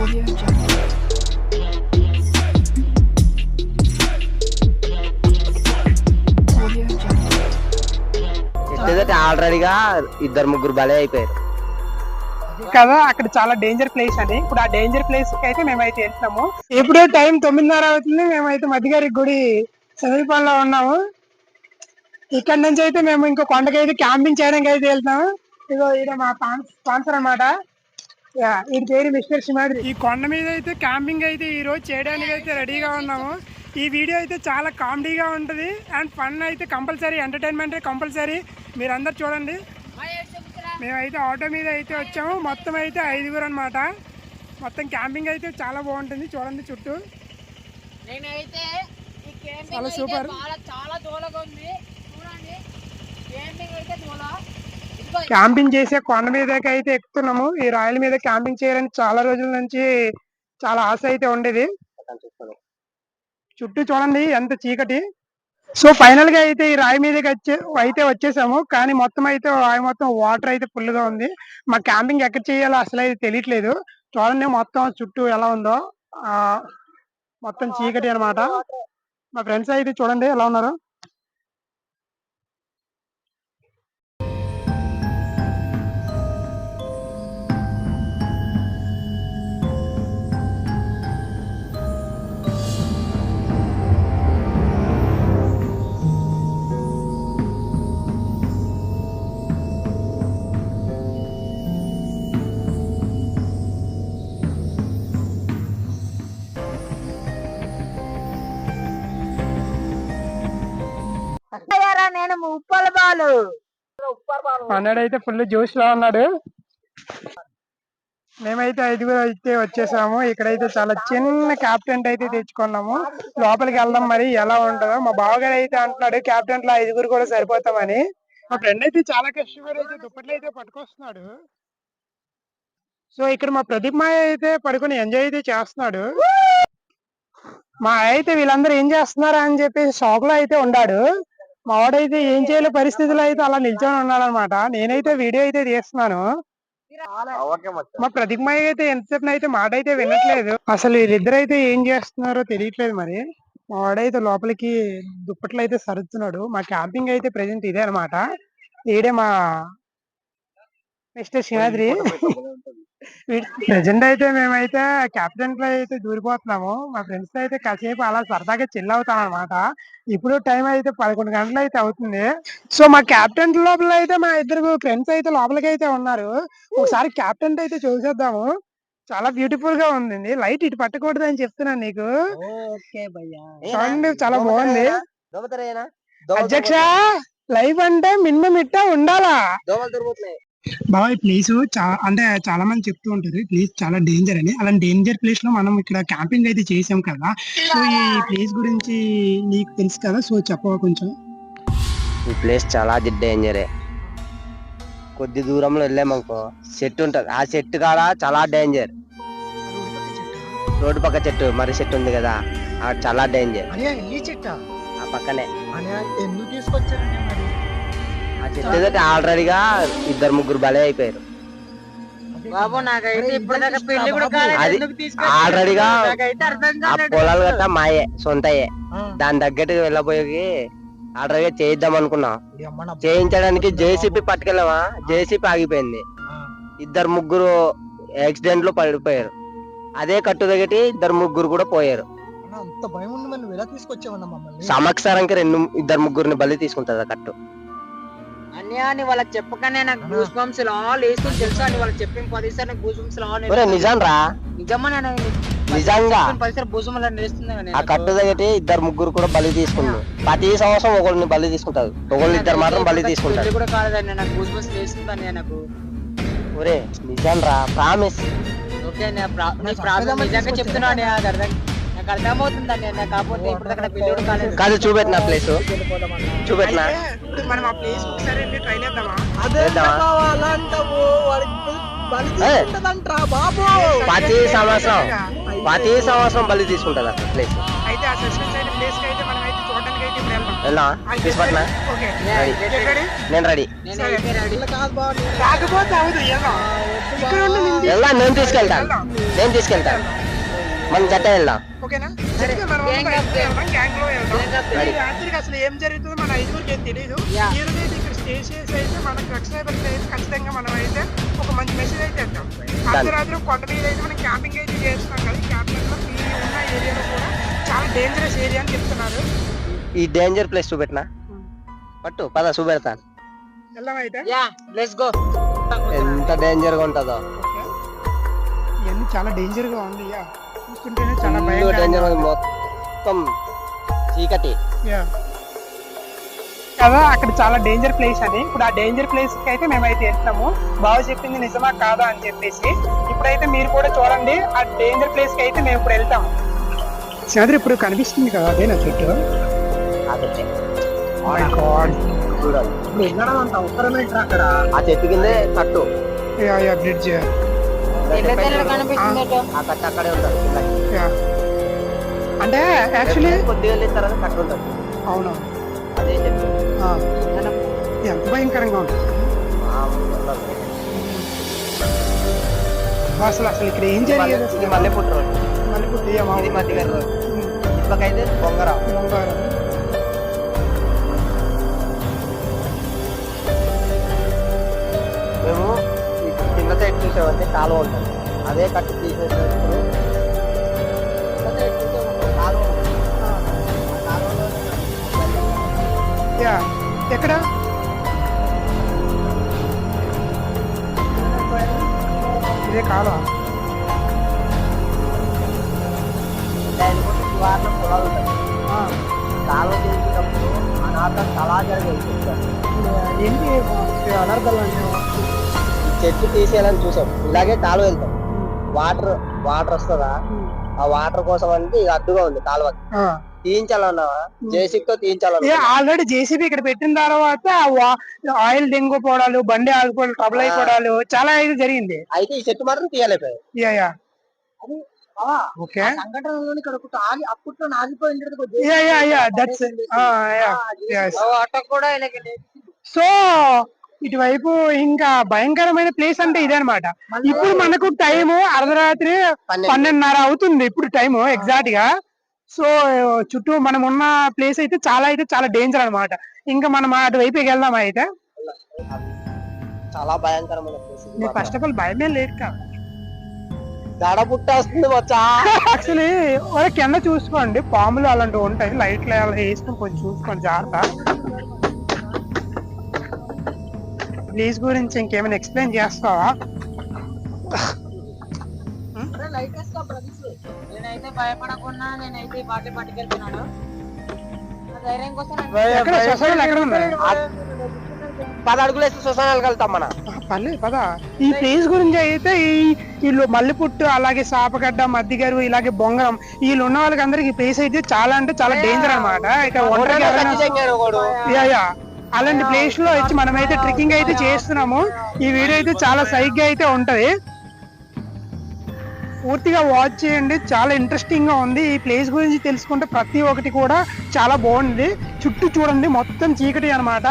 Audio ఆల్రెడీగా ఇద్దరు ముగ్గురు బలే అయిపోయారు. కదా అక్కడ చాలా డేంజర్ ప్లేస్ అని ఇప్పుడు ఆ డేంజర్ ప్లేస్కి అయితే మేమైతే వెళ్తున్నాము. ఇప్పుడు టైం తొమ్మిదిన్నర అవుతుంది. మేమైతే మధ్యగారి గుడి సమీపంలో ఉన్నాము. ఇక్కడ నుంచి అయితే మేము ఇంకో కొండకైతే క్యాంపింగ్ చేయడానికి అయితే వెళ్తాము. ఇగో ఈడ మా స్పాన్సర్ అన్నమాట. యా, వీడి పేరు మిస్టర్ సింహాద్రి ఈ కొండ మీద అయితే క్యాంపింగ్ అయితే ఈ రోజు చేయడానికి అయితే రెడీగా ఉన్నాము. ఈ వీడియో అయితే చాలా కామెడీగా ఉంటుంది. అండ్ ఫన్ అయితే కంపల్సరీ ఎంటర్టైన్మెంట్ కంపల్సరీ. మీరందరు చూడండి. మేమైతే ఆటో మీద అయితే వచ్చాము. మొత్తం అయితే ఐదుగురు అనమాట మొత్తం క్యాంపింగ్ అయితే చాలా బాగుంటుంది చూడండి చుట్టూ. నేనైతే చాలా సూపర్. చాలా చాలా దూరంగా ఉంది చూడండి క్యాంపింగ్ అయితే దూల ఇదిగో క్యాంపింగ్ చేసే కొండ మీదకి అయితే ఎక్కుతున్నాము. ఈ రాయల మీద క్యాంపింగ్ చేయాలని చాలా రోజుల నుంచి చాలా ఆశ అయితే ఉండేది. చుట్టూ చూడండి ఎంత చీకటి. సో ఫైనల్గా అయితే ఈ రాయి మీదకి వచ్చే అయితే వచ్చేసాము. కానీ మొత్తం అయితే రాయి మొత్తం వాటర్ అయితే ఫుల్గా ఉంది. మా క్యాంపింగ్ ఎక్కడ చేయాలో అసలు అయితే తెలియట్లేదు. చూడండి మొత్తం చుట్టూ ఎలా ఉందో. మొత్తం చీకటి అన్నమాట. మా ఫ్రెండ్స్ అయితే చూడండి ఎలా ఉన్నారు? అయ్యారా నేను ఉప్పల బాలు. అన్నాడు అయితే ఫుల్ జోష్లో ఉన్నాడు. మేమైతే ఐదుగురు అయితే వచ్చేసాము. ఇక్కడైతే చాలా చిన్న క్యాప్టెంట్ అయితే తెచ్చుకున్నాము. లోపలికి వెళ్దాం మరి ఎలా ఉంటుందో. మా బావగారు అయితే అంటున్నాడు క్యాప్టెంట్లో ఐదుగురు కూడా సరిపోతామని. మా ఫ్రెండ్ అయితే చాలా కష్టపడి అయితే దుప్పట్లు అయితే పట్టుకొస్తున్నాడు. సో ఇక్కడ మా ప్రదీప్ మాయ అయితే పడుకొని ఎంజాయ్ అయితే చేస్తున్నాడు. మా అయితే వీళ్ళందరూ ఏం చేస్తున్నారా అని చెప్పి షాక్లో అయితే ఉన్నాడు మా వాడైతే ఏం చేయలే పరిస్థితుల్లో అయితే అలా నిల్చొని ఉన్నాడు అనమాట నేనైతే వీడియో అయితే తీస్తున్నాను. మా ప్రతిజ్మయ్య అయితే ఎంతసేపు అయితే మాట అయితే వినట్లేదు. అసలు వీళ్ళిద్దరు అయితే ఏం చేస్తున్నారో తెలియట్లేదు మరి. మా వాడైతే లోపలికి దుప్పట్లు అయితే సరుతున్నాడు మా క్యాంపింగ్ అయితే ప్రెసెంట్ ఇదే అనమాట. ఈడే మా మిస్టర్ సింహాద్రి ప్రెసెంట్ అయితే మేమైతే క్యాప్టెన్లో అయితే దూరిపోతున్నాము. మా ఫ్రెండ్స్ అయితే కాసేపు అలా సరదాగా చిల్ అవుతాం అనమాట ఇప్పుడు టైం అయితే పదకొండు గంటలు అయితే అవుతుంది. సో మా క్యాప్టెన్ లోపల అయితే మా ఇద్దరు ఫ్రెండ్స్ అయితే లోపలికి అయితే ఉన్నారు. ఒకసారి క్యాప్టెన్ అయితే చూసేద్దాము. చాలా బ్యూటిఫుల్గా ఉంది లైట్ ఇటు పట్టకూడదు అని చెప్తున్నాను నీకు. చాలా బాగుంది. అధ్యక్ష లైఫ్ అంటే మినిమం ఇట్ట ఉండాలా? బాబాయ్ ప్లేస్ అంటే చాలా మంది చెప్తూ ఉంటారు ప్లేస్ చాలా డేంజర్ అని. అలాంటి డేంజర్ ప్లేస్లో మనం ఇక్కడ క్యాంపింగ్ అయితే చేసాం కదా. సో ఈ ప్లేస్ గురించి నీకు తెలుసు కదా? సో చెప్పవా కొంచెం? ఈ ప్లేస్ చాలా డేంజరే కొద్ది దూరంలో వెళ్ళామనుకో చెట్టు ఉంటది. ఆ చెట్టు కాడ చాలా డేంజర్ రోడ్డు పక్క చెట్టు మరి చెట్టు ఉంది కదా ఆ చాలా డేంజర్ అనియా ఈ చెట్ట? ఆ పక్కనే. ఎందుకు తీసుకొచ్చారని మరి? ఆ ఏదంటే ఆల్రెడీగా ఇద్దరు ముగ్గురు బలే అయిపోయారు. బాబు నాకైతే ఇప్పటిదాకా పెళ్ళి కూడా కాలేదు. అది ఎందుకు తీసుకొచ్చారు? ఆల్రెడీగా ఆ పొలాలు గట్టా మాయే సొంతయే. దాని తగ్గట్టుగా వెళ్ళబోయి ఆల్రెడీగా చేయిద్దాం అనుకున్నాం. చేయించడానికి జేసీపీ పట్టుకెళ్ళామా జేసీపీ ఆగిపోయింది. ఇద్దరు ముగ్గురు యాక్సిడెంట్లో పడిపోయారు. అదే కట్టు దగ్గటి ఇద్దరు ముగ్గురు కూడా పోయారు. అన్న, అంత భయం ఉంది మరి నువ్వు ఎలా తీసుకొచ్చావన్న మమ్మల్ని? సంవత్సరానికి రెండు ఇద్దరు ముగ్గురిని బలి తీసుకుంటది ఆ కట్టు. అన్యా అని వాళ్ళకి చెప్పకనే నాకు. గూస్ బంప్స్ లా లేస్తుంది తెలుసా అని వాళ్ళకి చెప్పిన పదిసారి నాకు గూస్ బంప్స్ లా నిజం రా నిజమా నేను నిజంగా? పదిసారి భూసం లా నేస్తుంది ఆ కట్టు దగ్గటి ఇద్దరు ముగ్గురు కూడా బలి తీసుకున్నారు ప్రతి సంవత్సరం ఒకరిని బలి తీసుకుంటారు. ఒకళ్ళు ఇద్దరు మాత్రం బలి తీసుకుంటారు. కూడా కాలేదండి నాకు గూస్ బంప్స్ లేస్తుంది నాకు. ఒరే నిజం రా ప్రామిస్. ఓకే ప్రాబ్లం నిజంగా. చెప్తున్నా నాకు అర్థం నాకు అర్థమవుతుందండి నాకు కాకపోతే ఇప్పుడు అక్కడ కాలేదు కాదు చూపెట్టిన ప్లేస్? చూపెట్టినా? అయితే ఇప్పుడు మనం ఆ ప్లేస్ ఒకసారి ట్రై చేద్దామా? అదే? కావాలంటావు? ప్రతి సంవత్సరం. ప్రతి సంవత్సరం బలి తీసుకుంటది అక్కడ ప్లేస్? అయితే ఆ సస్పెన్స్ అయిన ప్లేస్కి అయితే మనం అయితే చూడడానికి అయితే వెళ్దాం. రెడీ. నేను రెడీ. కాకపోతే అవుతుంది వెళ్దాం నేను తీసుకెళ్తాను. నేను తీసుకెళ్తాను. మనం జట్ట వెళ్దాం. ఓకేనా రాత్రికి అసలు ఏం జరుగుతుందో మన ఐదుగురికి ఏం తెలియదు. ఈ రోజు అయితే ఇక్కడ స్టే చేసి అయితే మనకు సబ్స్క్రైబర్స్ అయితే ఖచ్చితంగా మనం అయితే ఒక మంచి మెసేజ్ అయితే ఇద్దాం అర్ధరాత్రి కొండ మీద అయితే మనం క్యాంపింగ్ అయితే చేస్తున్నాం కదా క్యాంపింగ్లో ఈ ఉన్న ఏరియాలో కూడా చాలా డేంజరస్ ఏరియా అని చెప్తున్నారు. ఈ డేంజర్ ప్లేస్ చూపెట్టినా? పట్టు పద చూపెడతాను ఎంత డేంజర్గా ఉంటుందో. ఇవన్నీ చాలా డేంజర్గా ఉంది యా. చూస్తుంటేనే చాలా భయంకరంగా. మొత్తం చీకటి. కదా అక్కడ చాలా డేంజర్ ప్లేస్ అని ఇప్పుడు ఆ డేంజర్ ప్లేస్కి అయితే మేమైతే వెళ్తాము బాగా చెప్పింది నిజమా కాదా అని చెప్పేసి. ఇప్పుడైతే మీరు కూడా చూడండి ఆ డేంజర్ ప్లేస్కి అయితే మేము ఇప్పుడు వెళ్తాం. చంద్ర ఇప్పుడు కనిపిస్తుంది కదా అదే నా చెట్టు. గాడ్ చూడాలి. ఇప్పుడు అంత అవసరమే అక్కడ. ఆ చెట్టు కిందే కట్టు. యా యా బ్రిడ్జ్ కట్టు అక్కడే ఉంటుంది. యా. అంటే యాక్చువల్లీ కొద్దిగా వెళ్ళిన తర్వాత కట్టు ఉంటుంది. అవును. అదే. ఎంత భయంకరంగా ఉండదు. అసలు అసలు ఇక్కడ ఏం జరిగేది ఇది మల్లె పుట్టు రోడ్ మళ్ళీ పుట్టి యా, మా ఇది ఊరు. చూసామంటే కాలువ ఉంటుంది. అదే కట్టు తీసేసినప్పుడు కాలువ యా ఎక్కడ? ఇదే కాలం దాని కొట్టి శివార్లో పొలాలు ఉంటాయి. కాలువ తీసేటప్పుడు అనాథ తలా చెప్తారు ఏంటి? అనర్థాలు అంటే ఈ చెట్టు తీసేయాలని చూసాం ఇలాగే కాలువ వెళ్తాం వాటర్ వాటర్ వస్తుందా ఆ వాటర్ కోసం అంటే ఇది అడ్డుగా ఉంది కాలువ తీయించాలన్నావా జేసీబీతో తీయించాలన్నా ఆల్రెడీ జేసీబీ ఇక్కడ పెట్టిన తర్వాత ఆయిల్ దెంగిపోవడాలు బండి ఆగిపోవడాలు ట్రబుల్ అయిపోవడాలు చాలా ఇది జరిగింది అయితే ఈ చెట్టు మాత్రం తీయలేకపోయాయి ఓకే సంఘటనలో ఇక్కడ ఆగి అప్పట్లో ఆగిపోయింది దట్స్ కూడా సో ఇటువైపు ఇంకా భయంకరమైన ప్లేస్ అంటే ఇదే అనమాట ఇప్పుడు మనకు టైము అర్ధరాత్రి పన్నెండు. పన్నెండున్నర అవుతుంది ఇప్పుడు టైం ఎగ్జాక్ట్గా సో చుట్టూ మనం ఉన్న ప్లేస్ అయితే చాలా అయితే చాలా డేంజర్ అన్నమాట. ఇంకా మనం అటువైపుకి వెళ్దాం అయితే? చాలా భయంకరమైన మాత్రం. ఫస్ట్ ఆఫ్ ఆల్ భయమే లేదు దడ వచ్చా యాక్చువల్లీ కింద చూసుకోండి. పాములు అలాంటివి ఉంటాయి. లైట్లు అలా వేసుకొని కొంచెం చూసుకోండి జాగ్రత్త. ప్లీజ్ గురించి ఇంకేమైనా ఎక్స్ప్లెయిన్ చేస్తావా? నేనైతే భయపడకుండా నేనైతే ఈ బాటిల్ పట్టుకెళ్తున్నాను ధైర్యం కోసం పది అడుగులు వేస్తే శ్మశానాలకు వెళ్తాం మన. ఆ, పర్లేదు పదా. ఈ ప్లేస్ గురించి అయితే ఈ వీళ్ళు మల్లెపుట్టు అలాగే సాపగడ్డ మద్దిగారు ఇలాగే బొంగరం వీళ్ళు ఉన్న వాళ్ళకి అందరికి ఈ ప్లేస్ అయితే చాలా అంటే చాలా డేంజర్ అన్నమాట. ఇక ఒంటరిగా యా. అలాంటి ప్లేస్లో వచ్చి మనమైతే ట్రెక్కింగ్ అయితే చేస్తున్నాము. ఈ వీడియో అయితే చాలా సైగ్గా అయితే ఉంటది. పూర్తిగా వాచ్ చేయండి. చాలా ఇంట్రెస్టింగ్గా ఉంది. ఈ ప్లేస్ గురించి తెలుసుకుంటే ప్రతి ఒక్కటి కూడా చాలా బాగుంది. చుట్టూ చూడండి మొత్తం చీకటి అనమాట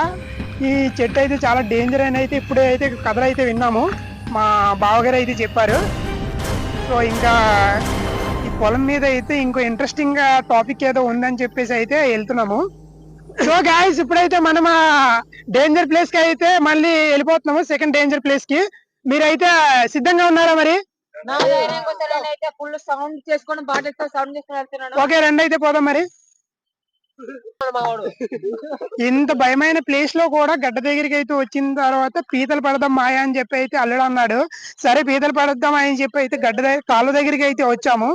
ఈ చెట్టు అయితే చాలా డేంజర్ అని అయితే ఇప్పుడే అయితే కథలు అయితే విన్నాము. మా బావగారు అయితే చెప్పారు. సో ఇంకా ఈ పొలం మీద అయితే ఇంకో ఇంట్రెస్టింగ్గా టాపిక్ ఏదో ఉందని చెప్పేసి అయితే వెళ్తున్నాము. సో గాయస్ ఇప్పుడైతే మనం ఆ డేంజర్ ప్లేస్కి అయితే మళ్ళీ వెళ్ళిపోతున్నాము సెకండ్ డేంజర్ ప్లేస్కి. మీరైతే సిద్ధంగా ఉన్నారా మరి? ఫుల్ సౌండ్ చేసుకొని సౌండ్ చేసుకొని వెళ్తున్నాను ఓకే రెండు అయితే పోదాం మరి. ఇంత భయమైన ప్లేస్లో కూడా గడ్డ దగ్గరికి అయితే వచ్చిన తర్వాత పీతలు పడదాం మాయా అని చెప్పి అయితే అల్లుడు అన్నాడు. సరే పీతలు పడదాం అని చెప్పి అయితే గడ్డ దగ్గర కాలువ దగ్గరికి అయితే వచ్చాము.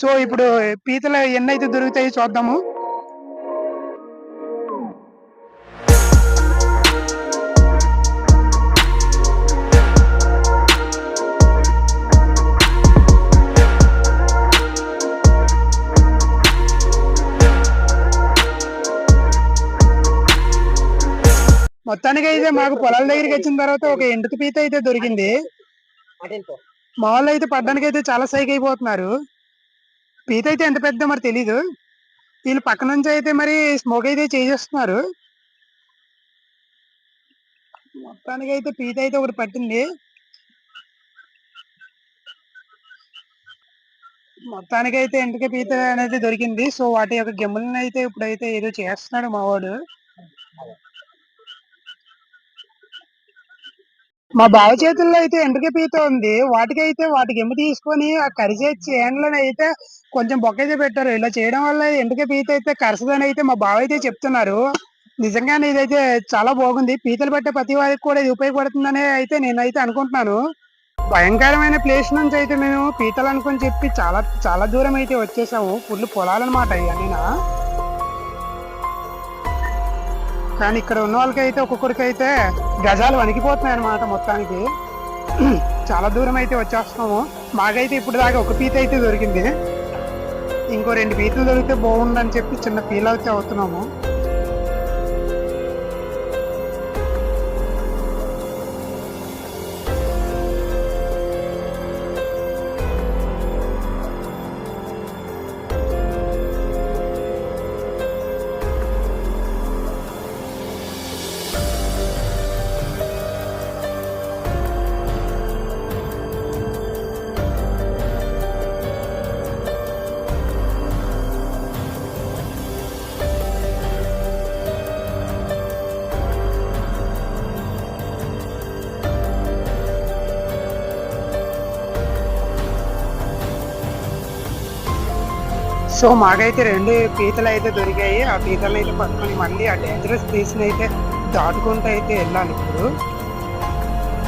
సో ఇప్పుడు పీతలు ఎన్ని అయితే దొరుకుతాయి చూద్దాము. మొత్తానికి అయితే మాకు పొలాల దగ్గరికి వచ్చిన తర్వాత ఒక ఎండుకు పీత అయితే దొరికింది. మా వాళ్ళు అయితే పడ్డానికి అయితే చాలా సైక్ అయిపోతున్నారు. పీత అయితే ఎంత పెద్ద మరి తెలీదు. వీళ్ళు పక్క నుంచి అయితే మరి స్మోక్ అయితే చేసేస్తున్నారు. మొత్తానికి అయితే పీత అయితే ఒకటి పట్టింది. మొత్తానికి అయితే ఎంటిక పీత అనేది దొరికింది. సో వాటి యొక్క గిమ్మలను అయితే ఇప్పుడైతే ఏదో చేస్తున్నాడు మా వాడు మా బావ చేతుల్లో అయితే ఎండ్రిక పీత ఉంది. వాటికైతే వాటికి ఎమ్మ తీసుకొని ఆ కరిసే చేనులను అయితే కొంచెం బొక్క అయితే పెట్టారు. ఇలా చేయడం వల్ల ఎండ్రిక పీత అయితే కరసదని అయితే మా బావ అయితే చెప్తున్నారు. నిజంగానే ఇదైతే చాలా బాగుంది. పీతలు పట్టే ప్రతి వారికి కూడా ఇది ఉపయోగపడుతుందనే అయితే నేనైతే అనుకుంటున్నాను. భయంకరమైన ప్లేస్ నుంచి అయితే మేము పీతలు అనుకుని చెప్పి చాలా చాలా దూరం అయితే వచ్చేసాము. ఫుల్ పొలాలన్నమాట ఇవన్నీ. కానీ ఇక్కడ ఉన్న వాళ్ళకైతే ఒక్కొక్కరికి అయితే గజాలు వణికిపోతున్నాయి అనమాట మొత్తానికి. చాలా దూరం అయితే వచ్చేస్తున్నాము. మాకైతే ఇప్పుడు దాకా ఒక పీత అయితే దొరికింది. ఇంకో రెండు పీతలు దొరికితే బాగుండని చెప్పి చిన్న ఫీల్ అయితే అవుతున్నాము. సో మాకైతే రెండు పీతలు అయితే దొరికాయి. ఆ పీతలను అయితే పట్టుకొని మళ్ళీ ఆ డేంజరస్ ప్లేస్ అయితే దాటుకుంటూ అయితే వెళ్ళాలి ఇప్పుడు.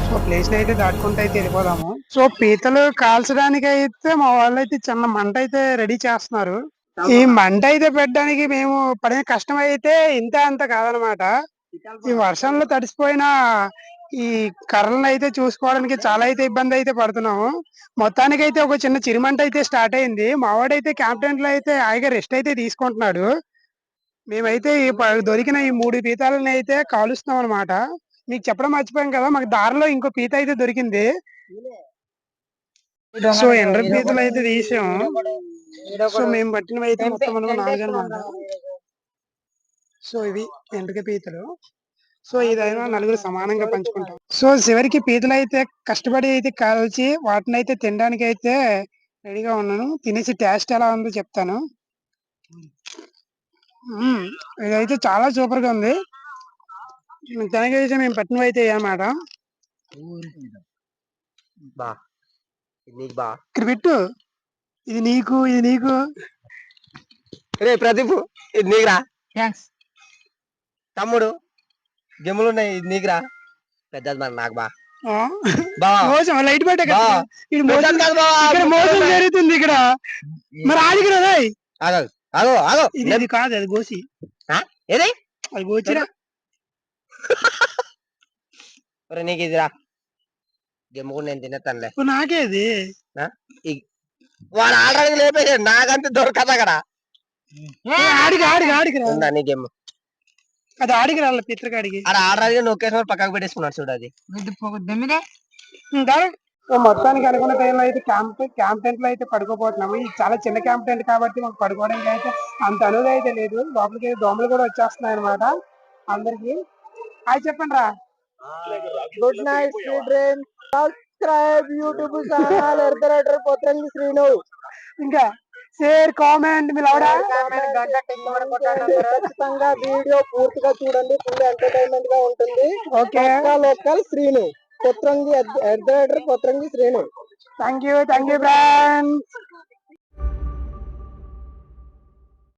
సో ప్లేస్ అయితే దాటుకుంటూ అయితే వెళ్ళిపోదాము. సో పీతలు కాల్చడానికి అయితే మా వాళ్ళు అయితే చిన్న మంట అయితే రెడీ చేస్తున్నారు. ఈ మంట అయితే పెట్టడానికి మేము పడిన కష్టం అయితే ఇంత అంత కాదనమాట. ఈ వర్షంలో తడిసిపోయిన ఈ కర్రలను అయితే చూసుకోవడానికి చాలా అయితే ఇబ్బంది అయితే పడుతున్నాము. మొత్తానికి అయితే ఒక చిన్న చిరుమంట అయితే స్టార్ట్ అయింది. మావాడైతే క్యాప్టెన్లో అయితే హాయిగా రెస్ట్ అయితే తీసుకుంటున్నాడు. మేమైతే ఈ దొరికిన ఈ మూడు పీతాలని అయితే కాలుస్తున్నాం అనమాట మీకు చెప్పడం మర్చిపోయాం కదా మాకు దారిలో ఇంకో పీత అయితే దొరికింది. సో ఎండ్ర పీతలు అయితే తీసాం. సో మేము పట్టినవి అయితే మొత్తం మనకు నాలుగు అనమాట సో ఇవి ఎండ్రిక పీతలు. సో ఇదైనా నలుగురు సమానంగా పంచుకుంటాం. సో చివరికి పీతలు అయితే కష్టపడి అయితే కాల్చి వాటిని అయితే తినడానికి అయితే రెడీగా ఉన్నాను. తినేసి టేస్ట్ ఎలా ఉందో చెప్తాను. ఇదైతే చాలా సూపర్గా ఉంది. దానికి అయితే మేము పట్టినవి అయితే అన్నమాట ఇక్కడ పెట్టు. ఇది నీకు ఇది నీకు. రే ప్రదీప్ ఇది నీకురా. థ్యాంక్స్ తమ్ముడు. గెమ్ములు ఉన్నాయి ఇది నీకురా. పెద్దది మరి నాకు బా. మోసం లైట్ పెట్టే మోసం కాదు. ఇక్కడ మోసం జరుగుతుంది ఇక్కడ. మరి ఆడికి రేయ్. ఆగు ఆగు ఆగు. ఇది కాదు అది గోసి? ఏది? అది గోచిరా నీకు ఇదిరా. గెమ్ము కూడా నేను తినేస్తానులే. నాకేది వాడు ఆడడానికి లేపేసాడు నాకంటే దొరకదు అక్కడ. ఆడికి ఆడికి ఆడికి రా. నీ గెమ్ము అది ఆడికి రాళ్ళ పిత్రకాడికి ఆడ ఆడడానికి నొక్కేసిన పక్కకు పెట్టేసుకున్నాడు చూడు అది. సో మొత్తానికి అనుకున్న టైంలో అయితే క్యాంప్ క్యాంప్ టెంట్లో అయితే పడుకోపోతున్నాము ఇది చాలా చిన్న క్యాంప్ టెంట్ కాబట్టి మాకు పడుకోవడానికి అయితే అంత అనువు అయితే లేదు. లోపలికి అయితే దోమలు కూడా వచ్చేస్తున్నాయి అనమాట అందరికి. హాయ్ చెప్పండి రా. Good night subscribe YouTube channel ఎర్దరేటర్ పోత్రంగి శ్రీను ఇంకా షేర్ కామెంట్ మీ లవడా? ఖచ్చితంగా వీడియో పూర్తిగా చూడండి ఫుల్ ఎంటర్టైన్మెంట్గా ఉంటుంది. ఓకే. లోకల్ శ్రీను పొత్రంగి ఎర్దరేటర్ పొత్రంగి Srinu. Thank you thank you friends